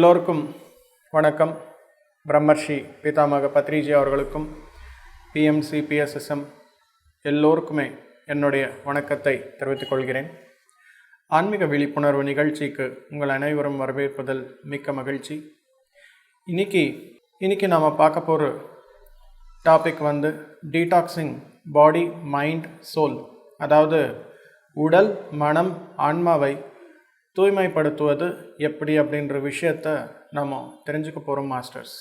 எல்லோருக்கும் வணக்கம். பிரம்மர்ஷி பிதாமக பத்ரிஜி அவர்களுக்கும் பிஎம்சி பிஎஸ்எஸ்எம் எல்லோருக்குமே என்னுடைய வணக்கத்தை தெரிவித்துக் கொள்கிறேன். ஆன்மீக விழிப்புணர்வு நிகழ்ச்சிக்கு உங்கள் அனைவரும் வரவேற்பதில் மிக்க மகிழ்ச்சி. இன்னைக்கு இன்னைக்கு நாம் பார்க்க போகிற டாபிக் வந்து டீடாக்ஸிங் பாடி மைண்ட் சோல் அதாவது உடல் மனம் ஆன்மாவை தூய்மைப்படுத்துவது எப்படி அப்படின்ற விஷயத்த நம்ம தெரிஞ்சுக்க போகிறோம் மாஸ்டர்ஸ்.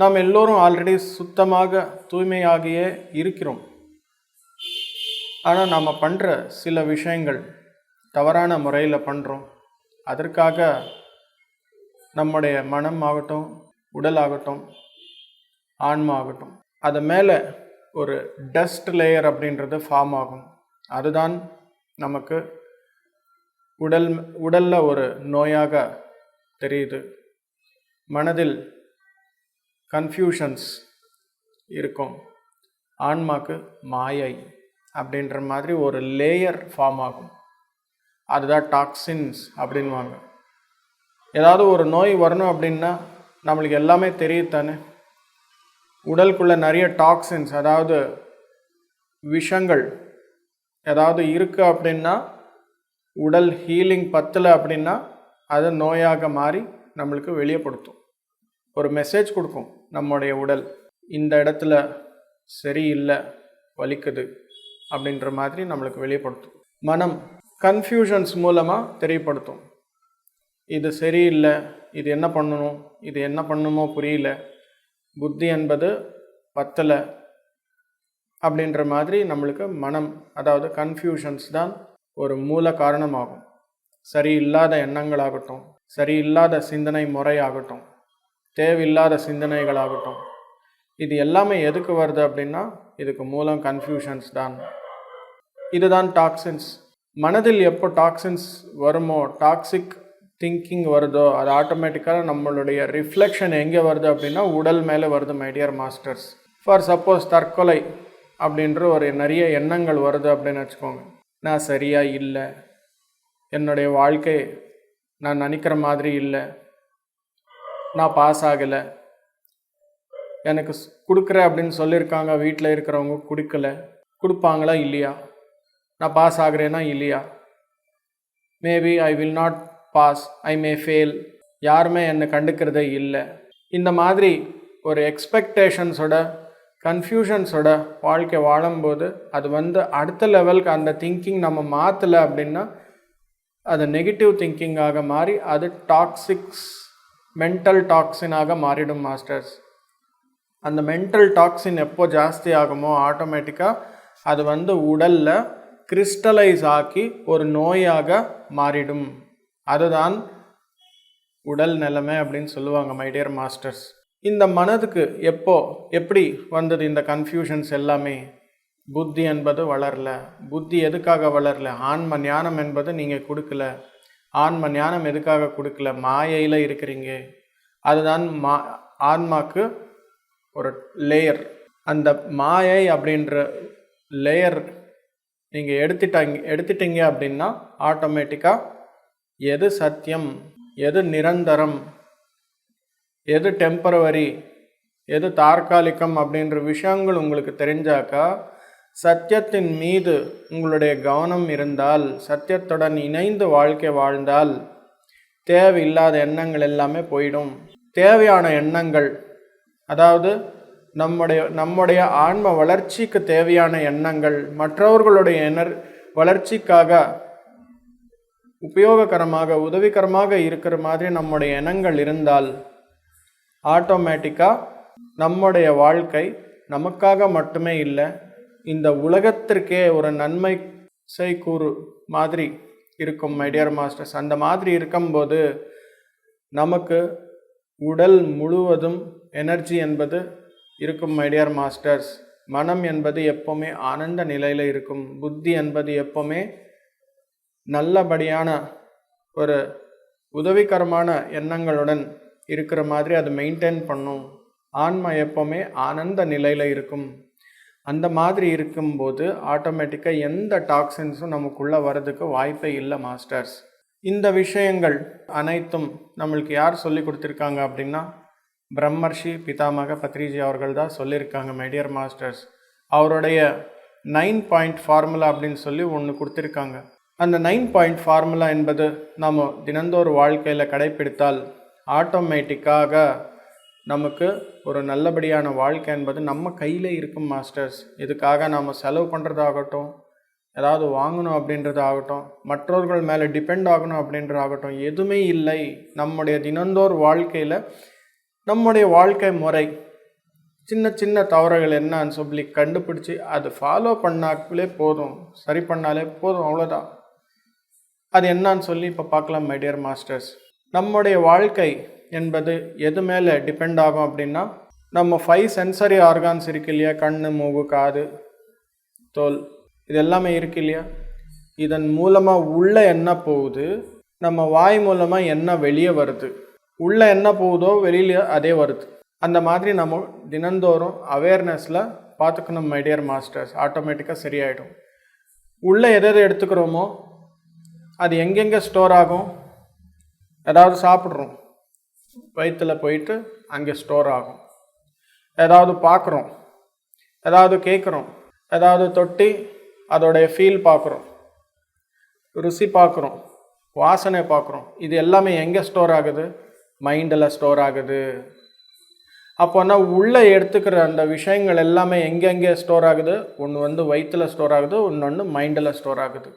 நாம் எல்லோரும் ஆல்ரெடி சுத்தமாக தூய்மையாகியே இருக்கிறோம். ஆனால் நாம் பண்ணுற சில விஷயங்கள் தவறான முறையில் பண்ணுறோம் அதற்காக நம்முடைய மனம் ஆகட்டும் உடல் ஆகட்டும் ஆன்மா ஆகட்டும் அது மேலே ஒரு டஸ்ட் லேயர் அப்படின்றது ஃபார்ம் ஆகும். அதுதான் நமக்கு உடல் உடலில் ஒரு நோயாக தெரியுது. மனதில் கன்ஃபியூஷன்ஸ் இருக்கும். ஆன்மாக்கு மாயை அப்படின்ற மாதிரி ஒரு லேயர் ஃபார்ம் ஆகும். அதுதான் டாக்ஸின்ஸ் அப்படின்வாங்க ஏதாவது ஒரு நோய் வரணும் அப்படின்னா நம்மளுக்கு எல்லாமே தெரியுதானே உடலுக்குள்ளே நிறைய டாக்ஸின்ஸ் அதாவது விஷங்கள் ஏதாவது இருக்குது அப்படின்னா உடல் ஹீலிங் பத்தலை அப்படின்னா அது நோயாக மாறி நம்மளுக்கு வெளியப்படுத்தும் ஒரு மெசேஜ் கொடுக்கும் நம்முடைய உடல் இந்த இடத்துல சரியில்லை வலிக்குது அப்படின்ற மாதிரி நம்மளுக்கு வெளியப்படுத்தும் மனம் கன்ஃபியூஷன்ஸ் மூலமாக தெரியப்படுத்தும். இது சரியில்லை இது என்ன பண்ணணும் இது என்ன பண்ணணுமோ புரியல புத்தி என்பது பத்தலை அப்படின்ற மாதிரி நம்மளுக்கு மனம் அதாவது கன்ஃபியூஷன்ஸ் தான் ஒரு மூல காரணமாகும். சரியில்லாத எண்ணங்களாகட்டும் சரியில்லாத சிந்தனை முறையாகட்டும் தேவையில்லாத சிந்தனைகளாகட்டும் இது எல்லாமே எதுக்கு வருது அப்படின்னா இதுக்கு மூலம் கன்ஃபியூஷன்ஸ் தான். இதுதான் டாக்ஸின்ஸ் மனதில் எப்போ டாக்ஸின்ஸ் வருமோ டாக்ஸிக் திங்கிங் வருதோ அது ஆட்டோமேட்டிக்காக நம்மளுடைய ரிஃப்ளெக்ஷன் எங்கே வருது அப்படின்னா உடல் மேலே வருது மைடியர் மாஸ்டர்ஸ் ஃபார் சப்போஸ் தற்கொலை அப்படின்ற ஒரு நிறைய எண்ணங்கள் வருது அப்படின்னு வச்சுக்கோங்க. நான் சரியாக இல்லை. என்னுடைய வாழ்க்கை நான் நினைக்கிற மாதிரி இல்லை. நான் பாஸ் ஆகலை. எனக்கு கொடுக்குற அப்படின்னு சொல்லியிருக்காங்க வீட்டில் இருக்கிறவங்க கொடுக்கல. கொடுப்பாங்களா இல்லையா? நான் பாஸ் ஆகிறேன்னா இல்லையா? Maybe I will not pass I may fail யாருமே என்னை கண்டுக்கிறதே இல்லை. இந்த மாதிரி ஒரு எக்ஸ்பெக்டேஷன்ஸோட கன்ஃபியூஷன்ஸோட வாழ்க்கை வாழும்போது அது வந்து அடுத்த லெவலுக்கு அந்த திங்கிங் நம்ம மாற்றலை அப்படின்னா அது நெகட்டிவ் திங்கிங்காக மாறி அது டாக்ஸிக்ஸ் மென்டல் டாக்ஸினாக மாறிடும் மாஸ்டர்ஸ் அந்த மென்டல் டாக்ஸின் எப்போ ஜாஸ்தி ஆகுமோ ஆட்டோமேட்டிக்காக அது வந்து உடலில் கிறிஸ்டலைஸ் ஆக்கி ஒரு நோயாக மாறிடும். அதுதான் உடல் நிலைமை அப்படின்னு சொல்லுவாங்க மைடியர் மாஸ்டர்ஸ் இந்த மனதுக்கு எப்போ எப்படி வந்தது இந்த கன்ஃபியூஷன்ஸ் எல்லாமே? புத்தி என்பது வளரல. புத்தி எதுக்காக வளரல? ஆன்ம ஞானம் என்பது நீங்கள் கொடுக்கல. ஆன்ம ஞானம் எதுக்காக கொடுக்கல? மாயையில் இருக்கிறீங்க. அதுதான் மா ஆன்மாக்கு ஒரு லேயர் அந்த மாயை அப்படின்ற லேயர் நீங்கள் எடுத்துட்டாங்க எடுத்துட்டீங்க அப்படின்னா ஆட்டோமேட்டிக்காக எது சத்தியம் எது நிரந்தரம் எது டெம்பரவரி எது தற்காலிகம் அப்படின்ற விஷயங்கள் உங்களுக்கு தெரிஞ்சாக்கா சத்தியத்தின் மீது உங்களுடைய கவனம் இருந்தால் சத்தியத்துடன் இணைந்து வாழ்க்கை வாழ்ந்தால் தேவையில்லாத எண்ணங்கள் எல்லாமே போயிடும். தேவையான எண்ணங்கள் அதாவது நம்முடைய நம்முடைய ஆன்ம வளர்ச்சிக்கு தேவையான எண்ணங்கள் மற்றவர்களுடைய எனர் வளர்ச்சிக்காக உபயோககரமாக உதவிகரமாக இருக்கிற மாதிரி நம்முடைய எண்ணங்கள் இருந்தால் ஆட்டோமேட்டிக்காக நம்முடைய வாழ்க்கை நமக்காக மட்டுமே இல்லை இந்த உலகத்திற்கே ஒரு நன்மை செய்கூறு மாதிரி இருக்கும் மைடியர் மாஸ்டர்ஸ் அந்த மாதிரி இருக்கும்போது நமக்கு உடல் முழுவதும் எனர்ஜி என்பது இருக்கும் மைடியர் மாஸ்டர்ஸ் மனம் என்பது எப்போவுமே ஆனந்த நிலையில் இருக்கும் புத்தி என்பது எப்போவுமே நல்லபடியான ஒரு உதவிகரமான எண்ணங்களுடன் இருக்கிற மாதிரி அது மெயின்டைன் பண்ணும். ஆன்மா எப்போவுமே ஆனந்த நிலையில் இருக்கும். அந்த மாதிரி இருக்கும்போது ஆட்டோமேட்டிக்காக எந்த டாக்ஸின்ஸும் நமக்குள்ளே வர்றதுக்கு வாய்ப்பே இல்லை மாஸ்டர்ஸ் இந்த விஷயங்கள் அனைத்தும் நம்மளுக்கு யார் சொல்லி கொடுத்துருக்காங்க அப்படின்னா பிரம்மர்ஷி பிதாமக பத்ரிஜி அவர்கள் தான் சொல்லியிருக்காங்க மைடியர் மாஸ்டர்ஸ் அவருடைய நைன் பாயிண்ட் ஃபார்முலா அப்படின்னு சொல்லி ஒன்று கொடுத்துருக்காங்க. அந்த நைன் பாயிண்ட் ஃபார்முலா என்பது நாம் தினந்தோறு வாழ்க்கையில் கடைப்பிடித்தால் ஆட்டோமேட்டிக்காக நமக்கு ஒரு நல்லபடியான வாழ்க்கை என்பது நம்ம கையில் இருக்கும் மாஸ்டர்ஸ் இதுக்காக நாம் செலவு பண்ணுறதாகட்டும் ஏதாவது வாங்கணும் அப்படின்றது ஆகட்டும் மற்றவர்கள் மேலே டிபெண்ட் ஆகணும் அப்படின்றது ஆகட்டும் எதுவுமே இல்லை. நம்முடைய தினந்தோர் வாழ்க்கையில் நம்முடைய வாழ்க்கை முறை. சின்ன சின்ன தவறுகள் என்னன்னு சொல்லி கண்டுபிடிச்சி அது ஃபாலோ பண்ணாக்களே போதும். சரி பண்ணாலே போதும் அவ்வளோதான் அது என்னன்னு சொல்லி இப்போ பார்க்கலாம் மை டியர் மாஸ்டர்ஸ் நம்முடைய வாழ்க்கை என்பது எது மேலே டிபெண்ட் ஆகும் அப்படின்னா நம்ம ஃபைவ் சென்சரி ஆர்கான்ஸ் இருக்கு இல்லையா? கண் மூகு காது தோல் இது எல்லாமே இருக்கு இல்லையா? இதன் மூலமாக உள்ளே என்ன போகுது? நம்ம வாய் மூலமாக என்ன வெளியே வருது? உள்ளே என்ன போகுதோ வெளியில் அதே வருது. அந்த மாதிரி நம்ம தினந்தோறும் அவேர்னஸில் பார்த்துக்கணும் மைடியர் மாஸ்டர்ஸ் ஆட்டோமேட்டிக்காக சரியாயிடும். உள்ளே எதை எதை எடுத்துக்கிறோமோ அது எங்கெங்கே ஸ்டோர் ஆகும்? ஏதாவது சாப்பிட்றோம். வயிற்றில் போயிட்டு அங்கே ஸ்டோர் ஆகும். ஏதாவது பார்க்குறோம். ஏதாவது கேட்குறோம். ஏதாவது தொட்டி அதோடைய ஃபீல் பார்க்குறோம். ருசி பார்க்குறோம். வாசனை பார்க்குறோம். இது எல்லாமே எங்கே ஸ்டோர் ஆகுது? மைண்டில் ஸ்டோர் ஆகுது. அப்போனா உள்ளே எடுத்துக்கிற அந்த விஷயங்கள் எல்லாமே எங்கெங்கே ஸ்டோர் ஆகுது? ஒன்று வந்து வயிற்றில் ஸ்டோர் ஆகுது இன்னொன்று மைண்டில் ஸ்டோர் ஆகுது.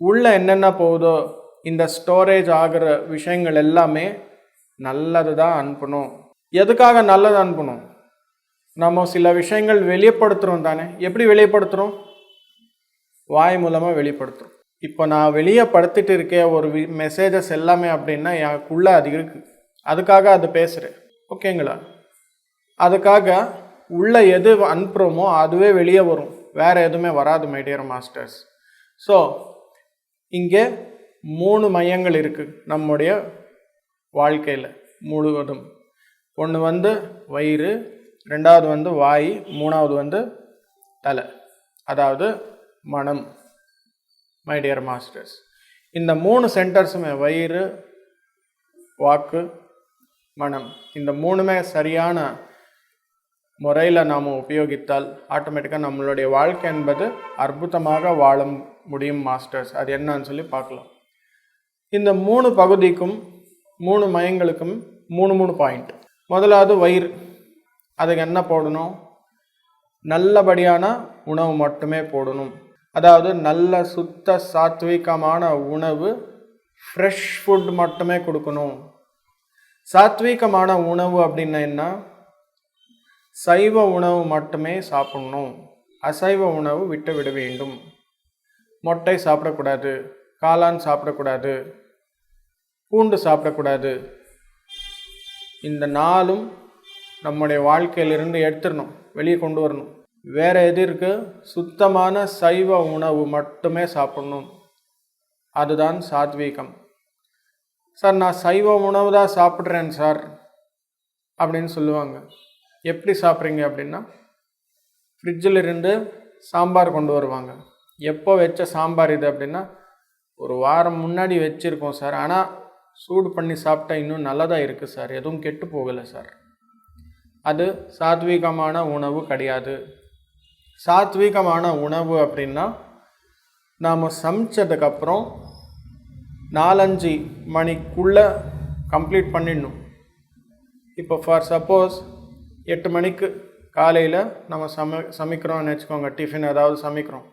உள்ளே என்னென்ன போகுதோ இந்த ஸ்டோரேஜ் ஆகிற விஷயங்கள் எல்லாமே நல்லது தான் அனுப்பணும். எதுக்காக நல்லது அனுப்பணும்? நம்ம சில விஷயங்கள் வெளியப்படுத்துகிறோம் தானே? எப்படி வெளியப்படுத்துகிறோம் வாய் மூலமாக வெளிப்படுத்துகிறோம் இப்போ நான் வெளியே படுத்திட்டு இருக்கேன் ஒரு வி மெசேஜஸ் எல்லாமே அப்படின்னா எனக்குள்ளே அது இருக்குது அதுக்காக அது பேசுகிறேன் ஓகேங்களா அதுக்காக உள்ளே எது அனுப்புகிறோமோ அதுவே வெளியே வரும். வேறு எதுவுமே வராது மைடியர் மாஸ்டர்ஸ் ஸோ இங்கே மூணு மையங்கள் இருக்குது நம்முடைய வாழ்க்கையில் முழுவதும். ஒன்று வந்து வயிறு ரெண்டாவது வந்து வாய் மூணாவது வந்து தலை அதாவது மனம். மை டியர் மாஸ்டர்ஸ் இந்த மூணு சென்டர்ஸுமே வயிறு வாக்கு மனம். இந்த மூணுமே சரியான முறையில் நாம் உபயோகித்தால் ஆட்டோமேட்டிக்காக நம்மளுடைய வாழ்க்கை என்பது அற்புதமாக வாழ முடியும் மாஸ்டர்ஸ் அது என்னன்னு சொல்லி பார்க்கலாம். இந்த மூணு பகுதிக்கும் மூணு மையங்களுக்கும் மூணு மூணு பாயிண்ட் முதலாவது வயிறு. அதுக்கு என்ன போடணும்? நல்லபடியான உணவு மட்டுமே போடணும். அதாவது நல்ல சுத்த சாத்விகமான உணவு ஃப்ரெஷ் ஃபுட் மட்டுமே கொடுக்கணும். சாத்விகமான உணவு அப்படின்னா என்ன? சைவ உணவு மட்டுமே சாப்பிடணும். அசைவ உணவு விட்டு விட வேண்டும். மொட்டை சாப்பிடக்கூடாது. காளான் சாப்பிடக்கூடாது பூண்டு சாப்பிடக்கூடாது. இந்த நாளும் நம்முடைய வாழ்க்கையிலிருந்து எடுத்துடணும் வெளியே கொண்டு வரணும். வேறு எது இருக்குது சுத்தமான சைவ உணவு மட்டுமே சாப்பிடணும். அதுதான் சாத்வீகம். சார் நான் சைவ உணவு தான் சாப்பிட்றேன் சார் அப்படின்னு சொல்லுவாங்க. எப்படி சாப்பிட்றீங்க அப்படின்னா ஃப்ரிட்ஜில் இருந்து சாம்பார் கொண்டு வருவாங்க. எப்போ வச்ச சாம்பார் இது அப்படின்னா ஒரு வாரம் முன்னாடி வச்சுருக்கோம் சார். ஆனால் சூடு பண்ணி சாப்பிட்டா இன்னும் நல்லதாக இருக்குது சார். எதுவும் கெட்டு போகலை சார். அது சாத்வீகமான உணவு கிடையாது. சாத்வீகமான உணவு அப்படின்னா நாம் சமைச்சதுக்கப்புறம் நாலஞ்சு மணிக்குள்ளே கம்ப்ளீட் பண்ணிடணும். இப்போ ஃபார் சப்போஸ் எட்டு மணிக்கு காலையில் நம்ம சம சமைக்கிறோம்னு வச்சுக்கோங்க. டிஃபின் ஏதாவது சமைக்கிறோம்.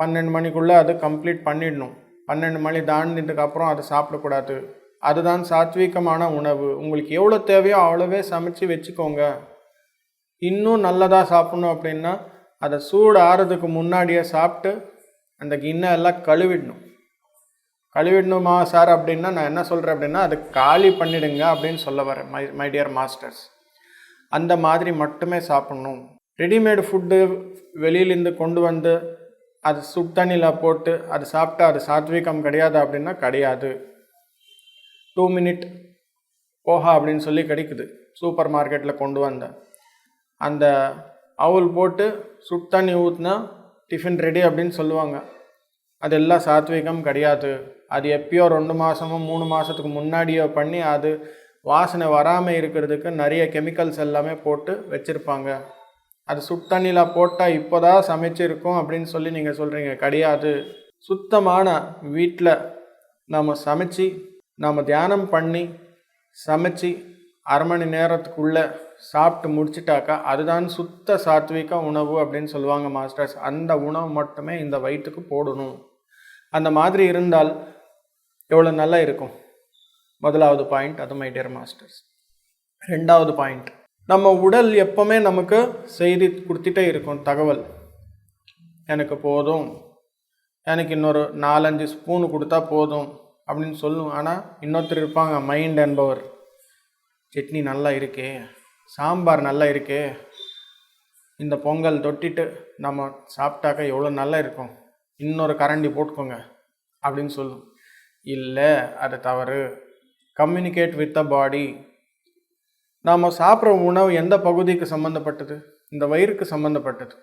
பன்னெண்டு மணிக்குள்ளே அது கம்ப்ளீட் பண்ணிடணும். பன்னெண்டு மணி தாண்டினதுக்கு அப்புறம் அதை சாப்பிடக்கூடாது. அதுதான் சாத்வீகமான உணவு. உங்களுக்கு எவ்வளோ தேவையோ அவ்வளோவே சமைச்சு வச்சுக்கோங்க. இன்னும் நல்லதாக சாப்பிடணும் அப்படின்னா அதை சூடு ஆறுறதுக்கு முன்னாடியே சாப்பிட்டு அந்த கிண்ணை எல்லாம் கழுவிடணும். கழுவிடணுமா சார் அப்படின்னா நான் என்ன சொல்கிறேன் அப்படின்னா அது காலி பண்ணிடுங்க அப்படின்னு சொல்ல வரேன் மை மை டியர் மாஸ்டர்ஸ் அந்த மாதிரி மட்டுமே சாப்பிட்ணும். ரெடிமேடு ஃபுட்டு வெளியிலேருந்து கொண்டு வந்து அது சுத்தண்ணியில் போட்டு அது சாப்பிட்டா அது சாத்விகம் கிடையாது அப்படின்னா கிடையாது. டூ மினிட் போஹா அப்படின்னு சொல்லி கிடைக்குது. சூப்பர் மார்க்கெட்டில் கொண்டு வந்தேன் அந்த அவுல் போட்டு சுடு தண்ணி ஊற்றினா டிஃபின் ரெடி அப்படின்னு சொல்லுவாங்க. அதெல்லாம் சாத்விகம் கிடையாது. அது எப்பயோ ரெண்டு மாதமோ மூணு மாதத்துக்கு முன்னாடியோ பண்ணி அது வாசனை வராமல் இருக்கிறதுக்கு நிறைய கெமிக்கல்ஸ் எல்லாமே போட்டு வச்சுருப்பாங்க. அது சுத்தண்ணியில் போட்டால் இப்போ தான் சமைச்சிருக்கோம் அப்படின்னு சொல்லி நீங்கள் சொல்கிறீங்க கிடையாது. சுத்தமான வீட்டில் நாம் சமைச்சு நாம் தியானம் பண்ணி சமைச்சு அரை மணி நேரத்துக்குள்ளே சாப்பிட்டு முடிச்சிட்டாக்கா அதுதான் சுத்த சாத்விக உணவு அப்படின்னு சொல்லுவாங்க மாஸ்டர்ஸ். அந்த உணவு மட்டுமே இந்த வயிற்றுக்கு போடணும். அந்த மாதிரி இருந்தால் எவ்வளோ நல்லா இருக்கும்? முதலாவது பாயிண்ட் அது மை டியர் மாஸ்டர்ஸ் ரெண்டாவது பாயிண்ட் நம்ம உடல் எப்பவுமே நமக்கு செய்தி கொடுத்துட்டே இருக்கும் தகவல். எனக்கு போதும். எனக்கு இன்னொரு நாலஞ்சு ஸ்பூன் கொடுத்தா போதும் அப்படின்னு சொல்லும். ஆனால் இன்னொருத்தர் இருப்பாங்க மைண்ட் என்பவர். சட்னி நல்லா இருக்கே சாம்பார் நல்லா இருக்கே. இந்த பொங்கல் தொட்டிட்டு நம்ம சாப்பிட்டாக்க எவ்வளோ நல்லா இருக்கும். இன்னொரு கரண்டி போட்டுக்கோங்க அப்படின்னு சொல்லும். இல்லை அது தவறு. கம்யூனிகேட் வித் த பாடி நாம் சாப்பிட்ற உணவு எந்த பகுதிக்கு சம்மந்தப்பட்டது இந்த வயிறுக்கு சம்மந்தப்பட்டது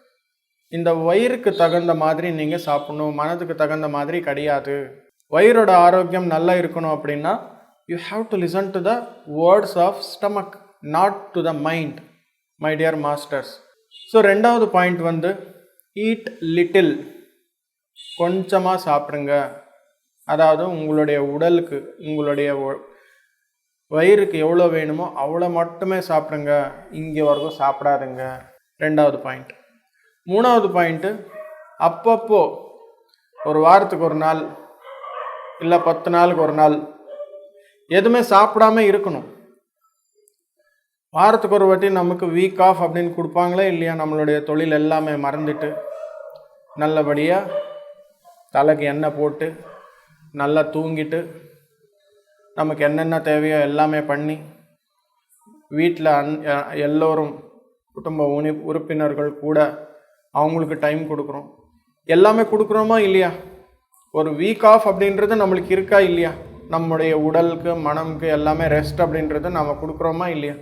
இந்த வயிறுக்கு தகுந்த மாதிரி நீங்கள் சாப்பிடணும். மனதுக்கு தகுந்த மாதிரி கிடையாது. வயிறோட ஆரோக்கியம் நல்லா இருக்கணும் அப்படின்னா you have to listen to the words of stomach not to the mind my dear masters so ரெண்டாவது பாயிண்ட் வந்து ஈட் லிட்டில் கொஞ்சமாக சாப்பிடுங்க. அதாவது உங்களுடைய உடலுக்கு உங்களுடைய வயிறுக்கு எவ்வளோ வேணுமோ அவ்வளோ மட்டுமே சாப்பிடுங்க. இங்கே வரைக்கும் சாப்பிடாதுங்க. ரெண்டாவது பாயிண்ட் மூணாவது பாயிண்ட்டு அப்பப்போ ஒரு வாரத்துக்கு ஒரு நாள் இல்லை பத்து நாளுக்கு ஒரு நாள் எதுவுமே சாப்பிடாம இருக்கணும். வாரத்துக்கு ஒரு வாட்டி நமக்கு வீக் ஆஃப் அப்படின்னு கொடுப்பாங்களே இல்லையா? நம்மளுடைய தொழில் எல்லாமே மறந்துட்டு நல்லபடியாக தலைக்கு எண்ணெய் போட்டு நல்லா தூங்கிட்டு நமக்கு என்னென்ன தேவையோ எல்லாமே பண்ணி வீட்டில் அன் எல்லோரும் குடும்ப உனி உறுப்பினர்கள் கூட அவங்களுக்கு டைம் கொடுக்குறோம். எல்லாமே கொடுக்குறோமா இல்லையா? ஒரு வீக் ஆஃப் அப்படின்றது நம்மளுக்கு இருக்கா இல்லையா? நம்முடைய உடலுக்கு மனமுக்கு எல்லாமே ரெஸ்ட் அப்படின்றது நம்ம கொடுக்குறோமா இல்லையா?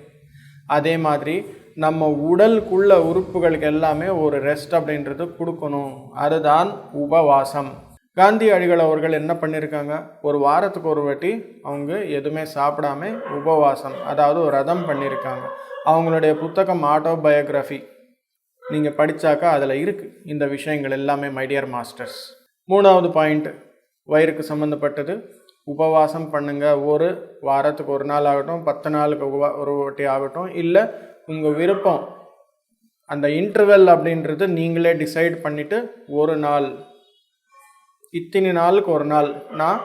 அதே மாதிரி நம்ம உடலுக்குள்ள உறுப்புகளுக்கு எல்லாமே ஒரு ரெஸ்ட் அப்படின்றது கொடுக்கணும். அதுதான் உபவாசம். காந்தி அடிகள் அவர்கள் என்ன பண்ணியிருக்காங்க ஒரு வாரத்துக்கு ஒரு வாட்டி அவங்க எதுவுமே சாப்பிடாம உபவாசம் அதாவது ஒரு ரதம் பண்ணியிருக்காங்க அவங்களுடைய புத்தகம் ஆட்டோ பயோகிராஃபி நீங்கள் படித்தாக்கா அதில் இருக்குது இந்த விஷயங்கள் எல்லாமே மைடியர் மாஸ்டர்ஸ் மூணாவது பாயிண்ட் வயிறுக்கு சம்மந்தப்பட்டது உபவாசம் பண்ணுங்கள் ஒரு வாரத்துக்கு ஒரு நாள் ஆகட்டும் பத்து நாளுக்கு உப ஒரு வாட்டி ஆகட்டும். இல்லை உங்கள் விருப்பம் அந்த இன்டர்வெல் அப்படின்றது நீங்களே டிசைட் பண்ணிவிட்டு ஒரு நாள் இத்தனை நாளுக்கு ஒரு நாள் நான்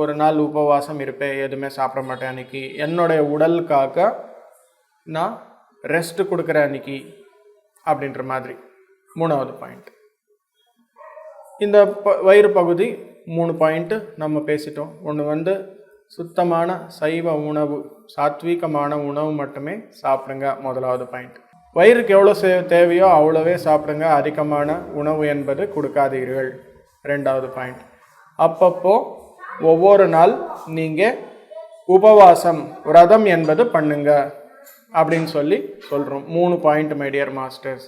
ஒரு நாள் உபவாசம் இருப்பேன் எதுவுமே சாப்பிட மாட்டேன் அன்னைக்கு. என்னுடைய உடலுக்காக நான் ரெஸ்ட் கொடுக்குற அன்னைக்கு அப்படின்ற மாதிரி. மூணாவது பாயிண்ட் இந்த ப வயிறு பகுதி மூணு பாயிண்ட்டு நம்ம பேசிட்டோம். ஒன்று வந்து சுத்தமான சைவ உணவு சாத்வீகமான உணவு மட்டுமே சாப்பிடுங்க முதலாவது பாயிண்ட் வயிறுக்கு எவ்வளோ சே தேவையோ அவ்வளோவே சாப்பிடுங்க. அதிகமான உணவு என்பது கொடுக்காதீர்கள். ரெண்டாவது பாயிண்ட். அப்பப்போ ஒவ்வொரு நாள் நீங்கள் உபவாசம் விரதம் என்பது பண்ணுங்க அப்படின்னு சொல்லி சொல்கிறோம் மூணு பாயிண்ட் மை டியர் மாஸ்டர்ஸ்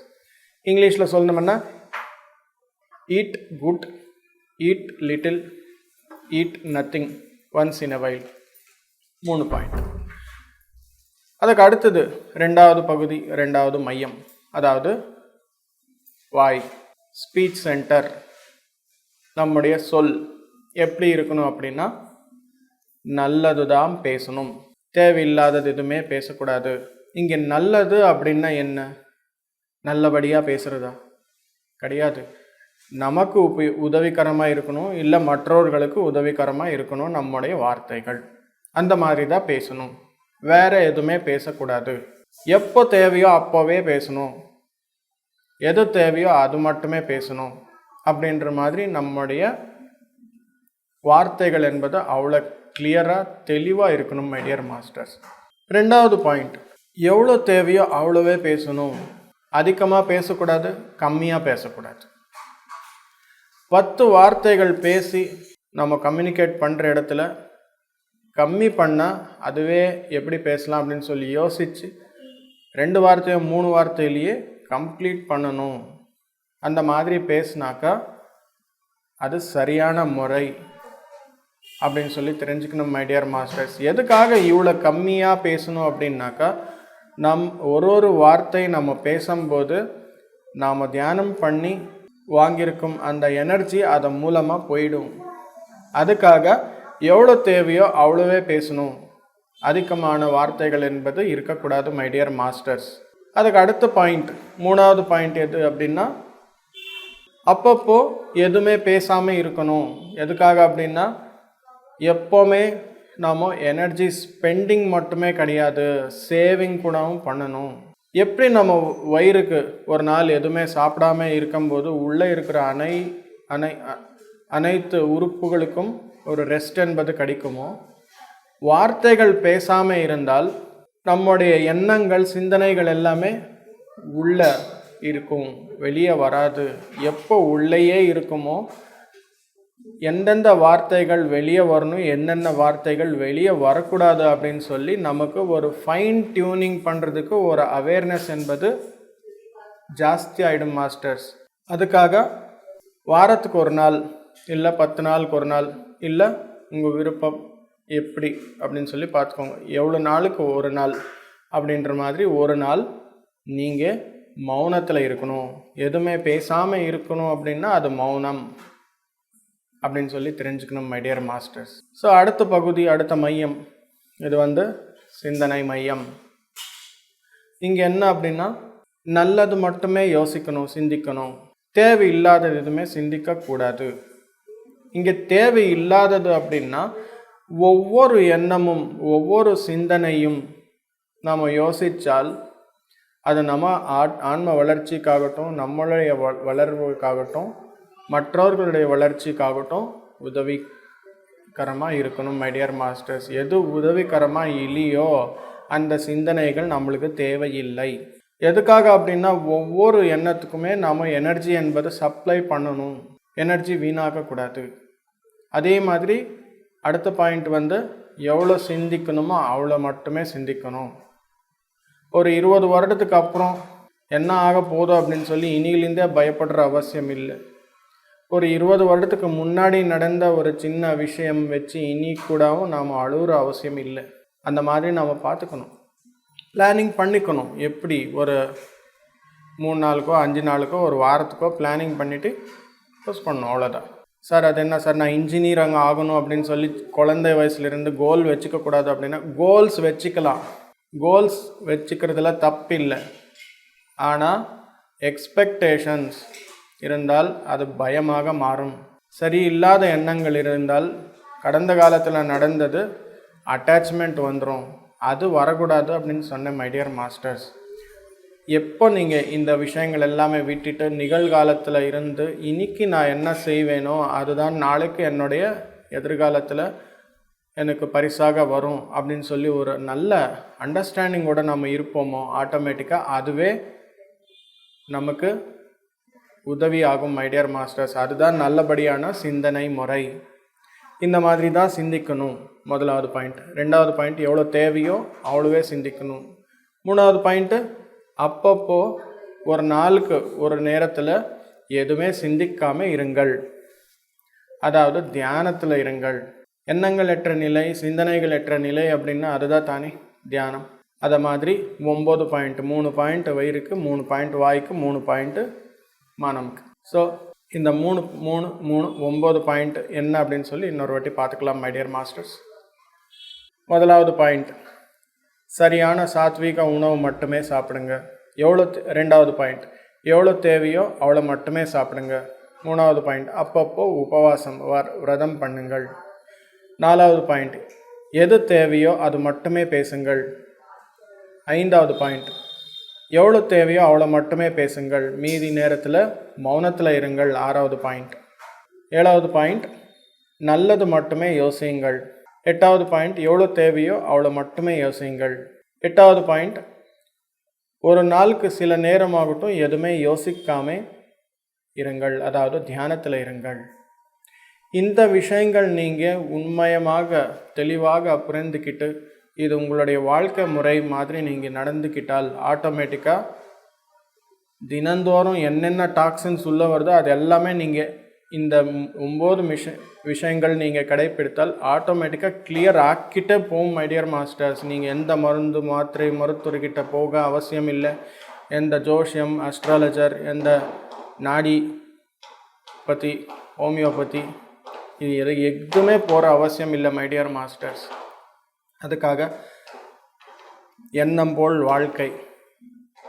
இங்கிலீஷில் சொல்லணும்னா eat good eat little eat nothing once in a while மூணு பாயிண்ட். அதுக்கு அடுத்தது ரெண்டாவது பகுதி ரெண்டாவது மையம். அதாவது வாய். ஸ்பீச் சென்டர் நம்முடைய சொல் எப்படி இருக்கணும் அப்படின்னா நல்லது தான் பேசணும். தேவையில்லாதது எதுவுமே பேசக்கூடாது. இங்கே நல்லது அப்படின்னா என்ன? நல்லபடியாக பேசுகிறதா கிடையாது. நமக்கு உப உதவிகரமாக இருக்கணும் இல்லை மற்றவர்களுக்கு உதவிகரமாக இருக்கணும் நம்முடைய வார்த்தைகள். அந்த மாதிரி தான் பேசணும். வேறு எதுவுமே பேசக்கூடாது. எப்போ தேவையோ அப்போவே பேசணும். எது தேவையோ அது மட்டுமே பேசணும். அப்படின்ற மாதிரி நம்முடைய வார்த்தைகள் என்பது அவ்வளோ கிளியராக தெளிவாக இருக்கணும் மைடியர் மாஸ்டர்ஸ் ரெண்டாவது பாயிண்ட் எவ்வளோ தேவையோ அவ்வளோவே பேசணும். அதிகமாக பேசக்கூடாது கம்மியாக பேசக்கூடாது. பத்து வார்த்தைகள் பேசி நம்ம கம்யூனிகேட் பண்ணுற இடத்துல கம்மி பண்ணால் அதுவே எப்படி பேசலாம் அப்படின்னு சொல்லி யோசித்து ரெண்டு வார்த்தையோ மூணு வார்த்தையிலேயே கம்ப்ளீட் பண்ணணும். அந்த மாதிரி பேசினாக்கா அது சரியான முறை அப்படின்னு சொல்லி தெரிஞ்சுக்கணும் மைடியர் மாஸ்டர்ஸ் எதுக்காக இவ்வளோ கம்மியாக பேசணும் அப்படின்னாக்கா நம் ஒரு ஒரு வார்த்தை நம்ம பேசும்போது நாம் தியானம் பண்ணி வாங்கியிருக்கும் அந்த எனர்ஜி அதன் மூலமாக போயிடும். அதுக்காக எவ்வளோ தேவையோ அவ்வளோவே பேசணும். அதிகமான வார்த்தைகள் என்பது இருக்கக்கூடாது மைடியர் மாஸ்டர்ஸ் அதுக்கு அடுத்த பாயிண்ட் மூணாவது பாயிண்ட் எது அப்படின்னா அப்பப்போ எதுவுமே பேசாமல் இருக்கணும். எதுக்காக அப்படின்னா எப்போவுமே நாம் எனர்ஜி ஸ்பெண்டிங் மட்டுமே கிடையாது சேவிங் கூடவும் பண்ணணும். எப்படி நம்ம வயிறுக்கு ஒரு நாள் எதுவுமே சாப்பிடாம இருக்கும்போது உள்ளே இருக்கிற அனை அனை அனைத்து உறுப்புகளுக்கும் ஒரு ரெஸ்ட் என்பது கிடைக்குமோ? வார்த்தைகள் பேசாமல் இருந்தால் நம்முடைய எண்ணங்கள் சிந்தனைகள் எல்லாமே உள்ள இருக்கும் வெளியே வராது. எப்போ உள்ளேயே இருக்குமோ எந்தெந்த வார்த்தைகள் வெளியே வரணும் என்னென்ன வார்த்தைகள் வெளியே வரக்கூடாது அப்படின்னு சொல்லி நமக்கு ஒரு ஃபைன் டியூனிங் பண்ணுறதுக்கு ஒரு அவேர்னஸ் என்பது ஜாஸ்தி ஆகிடும் மாஸ்டர்ஸ் அதுக்காக வாரத்துக்கு ஒரு நாள் இல்லை பத்து நாளுக்கு ஒரு நாள் இல்லை உங்கள் விருப்பம் எப்படி அப்படின்னு சொல்லி பார்த்துக்கோங்க. எவ்வளோ நாளுக்கு ஒரு நாள் அப்படின்ற மாதிரி ஒரு நாள் நீங்கள் மௌனத்தில் இருக்கணும். எதுவுமே பேசாமல் இருக்கணும் அப்படின்னா அது மௌனம் அப்படின்னு சொல்லி தெரிஞ்சுக்கணும் மை டியர் மாஸ்டர்ஸ் ஸோ அடுத்த பகுதி அடுத்த மையம். இது வந்து சிந்தனை மையம். இங்கே என்ன அப்படின்னா நல்லது மட்டுமே யோசிக்கணும் சிந்திக்கணும். தேவையில்லாதது எதுவுமே சிந்திக்கக்கூடாது இங்கே தேவை இல்லாதது அப்படின்னா ஒவ்வொரு எண்ணமும் ஒவ்வொரு சிந்தனையும் நாம் யோசித்தால் அது நம்ம ஆட் ஆன்ம வளர்ச்சிக்காகட்டும் நம்மளுடைய வ வளர்வுக்காகட்டும் மற்றவர்களுடைய வளர்ச்சிக்காகட்டும் உதவிகரமாக இருக்கணும் மைடியர் மாஸ்டர்ஸ் எது உதவிகரமாக இல்லையோ அந்த சிந்தனைகள் நம்மளுக்கு தேவையில்லை. எதுக்காக அப்படின்னா ஒவ்வொரு எண்ணத்துக்குமே நாம் எனர்ஜி என்பது சப்ளை பண்ணணும். எனர்ஜி வீணாக்கக்கூடாது. அதே மாதிரி அடுத்த பாயிண்ட் வந்து எவ்வளோ சிந்திக்கணுமோ அவ்வளோ மட்டுமே சிந்திக்கணும். ஒரு இருபது வருடத்துக்கு அப்புறம் என்ன ஆக போதும் அப்படின்னு சொல்லி இனியிலிருந்தே பயப்படுற அவசியம் இல்லை. ஒரு இருபது வருடத்துக்கு முன்னாடி நடந்த ஒரு சின்ன விஷயம் வச்சு இனி கூடவும் நாம் அழுகிற அவசியம் இல்லை. அந்த மாதிரி நாம் பார்த்துக்கணும். பிளானிங் பண்ணிக்கணும். எப்படி? ஒரு மூணு நாளுக்கோ அஞ்சு நாளுக்கோ ஒரு வாரத்துக்கோ பிளானிங் பண்ணிவிட்டு போஸ்ட் பண்ணணும். அவ்வளோதான் சார் அது என்ன? சார் நான் இன்ஜினியர் அங்கே ஆகணும் அப்படின்னு சொல்லி குழந்தை வயசுலேருந்து கோல் வச்சுக்கக்கூடாது அப்படின்னா கோல்ஸ் வச்சுக்கலாம். கோல்ஸ் வச்சுக்கிறதுல தப்பு இல்லை ஆனால் எக்ஸ்பெக்டேஷன்ஸ் இருந்தால் அது பயமாக மாறும். சரியில்லாத எண்ணங்கள் இருந்தால் கடந்த காலத்தில் நடந்தது அட்டாச்மெண்ட் வந்துடும் அது வரக்கூடாது அப்படின்னு சொன்னேன் மைடியர் மாஸ்டர்ஸ் எப்போ நீங்கள் இந்த விஷயங்கள் எல்லாமே விட்டுட்டு நிகழ்காலத்தில் இருந்து இன்னைக்கு நான் என்ன செய்வேனோ அதுதான் நாளைக்கு என்னுடைய எதிர்காலத்தில் எனக்கு பரிசாக வரும் அப்படின்னு சொல்லி ஒரு நல்ல அண்டர்ஸ்டாண்டிங்கோட நம்ம இருப்போமோ ஆட்டோமேட்டிக்காக அதுவே நமக்கு உதவி ஆகும் மைடியர் மாஸ்டர்ஸ் அதுதான் நல்லபடியான சிந்தனை முறை. இந்த மாதிரி தான் சிந்திக்கணும். முதலாவது பாயிண்ட் ரெண்டாவது பாயிண்ட் எவ்வளோ தேவையோ அவ்வளோவே சிந்திக்கணும். மூணாவது பாயிண்ட்டு அப்பப்போ ஒரு நாளுக்கு ஒரு நேரத்தில் எதுவுமே சிந்திக்காமல் இருங்கள். அதாவது தியானத்தில் இருங்கள். எண்ணங்கள் எற்ற நிலை சிந்தனைகள் எற்ற நிலை அப்படின்னா அதுதான் தானே தியானம். அதை மாதிரி ஒம்பது பாயிண்ட் மூணு பாயிண்ட் வயிறுக்கு மூணு பாயிண்ட் வாய்க்கு மூணு பாயிண்ட்டு மனமுக்கு. ஸோ இந்த மூணு மூணு மூணு ஒம்பது பாயிண்ட் என்ன அப்படின்னு சொல்லி இன்னொரு வாட்டி பார்த்துக்கலாம் மைடியர் மாஸ்டர்ஸ் முதலாவது பாயிண்ட். சரியான சாத்வீக உணவு மட்டுமே சாப்பிடுங்க. எவ்வளோ ரெண்டாவது பாயிண்ட். எவ்வளோ தேவையோ அவ்வளோ மட்டுமே சாப்பிடுங்க. மூணாவது பாயிண்ட் அப்பப்போ உபவாசம் வர் விரதம் பண்ணுங்கள். நாலாவது பாயிண்ட் எது தேவையோ அது மட்டுமே பேசுங்கள். ஐந்தாவது பாயிண்ட் எவ்வளோ தேவையோ அவ்வளோ மட்டுமே பேசுங்கள். மீதி நேரத்தில் மௌனத்தில் இருங்கள். ஆறாவது பாயிண்ட் ஏழாவது பாயிண்ட் நல்லது மட்டுமே யோசியுங்கள். எட்டாவது பாயிண்ட் எவ்வளோ தேவையோ அவ்வளோ மட்டுமே யோசியுங்கள். எட்டாவது பாயிண்ட் ஒரு நாளுக்கு சில நேரமாகட்டும் எதுவுமே யோசிக்காமல் இருங்கள். அதாவது தியானத்தில் இருங்கள். இந்த விஷயங்கள் நீங்கள் உண்மயமாக தெளிவாக புரிந்துக்கிட்டு இது உங்களுடைய வாழ்க்கை முறை மாதிரி நீங்கள் நடந்துக்கிட்டால் ஆட்டோமேட்டிக்காக தினந்தோறும் என்னென்ன டாக்ஸின்ஸ் உள்ளே வருதோ அது எல்லாமே நீங்கள் இந்த ஒம்பது மிஷ விஷயங்கள் நீங்கள் கடைப்பிடித்தால் ஆட்டோமேட்டிக்காக கிளியர் ஆக்கிட்டே போகும் மைடியர் மாஸ்டர்ஸ் நீங்கள் எந்த மருந்து மாத்திரை மருத்துவர்கிட்ட போக அவசியம் இல்லை. எந்த ஜோஷியம் அஸ்ட்ராலஜர் எந்த நாடி பற்றி ஹோமியோபதி இது எது எதுவுமே போகிற அவசியம் இல்லை மைடியர் மாஸ்டர்ஸ் அதுக்காக எண்ணம் போல் வாழ்க்கை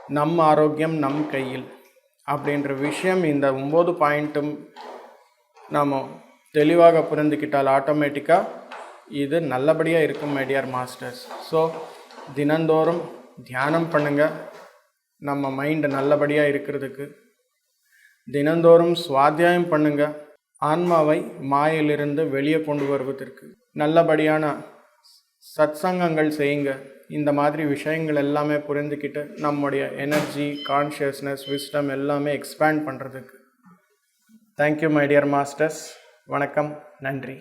நம் ஆரோக்கியம் நம் கையில் அப்படின்ற விஷயம் இந்த ஒம்பது பாயிண்ட்டும் நாம் தெளிவாக புரிந்துக்கிட்டால் ஆட்டோமேட்டிக்காக இது நல்லபடியாக இருக்கும் மைடியர் மாஸ்டர்ஸ் ஸோ தினந்தோறும் தியானம் பண்ணுங்கள் நம்ம மைண்டு நல்லபடியாக இருக்கிறதுக்கு. தினந்தோறும் சுவாத்தியாயம் பண்ணுங்கள் ஆன்மாவை மாயிலிருந்து வெளியே கொண்டு வருவதற்கு நல்லபடியான சத்சங்கங்கள் செய்யுங்க. இந்த மாதிரி விஷயங்கள் எல்லாமே புரிந்துக்கிட்டு நம்முடைய எனர்ஜி கான்ஷியஸ்னஸ் விஸ்டம் எல்லாமே எக்ஸ்பேண்ட் பண்ணுறதுக்கு thank you my dear masters வணக்கம். நன்றி.